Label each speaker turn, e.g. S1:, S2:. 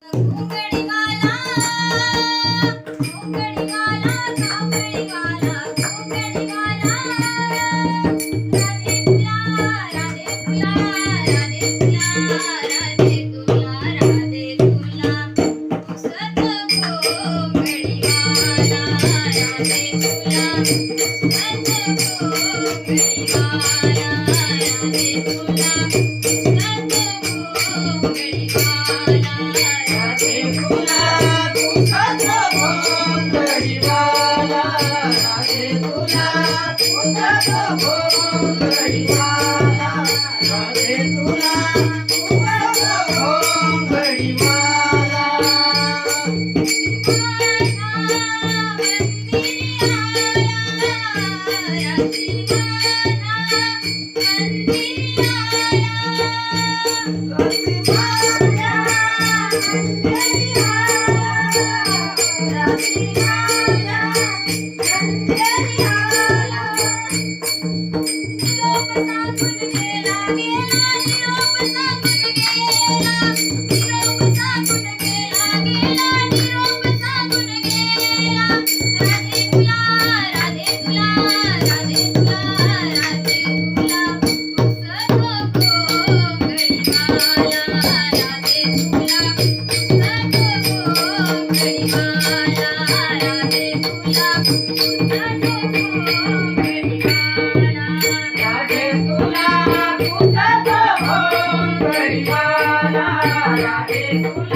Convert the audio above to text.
S1: 对。
S2: भोग कळीवाला लागे तुला. तुझा भोग
S1: Música
S2: Gracias.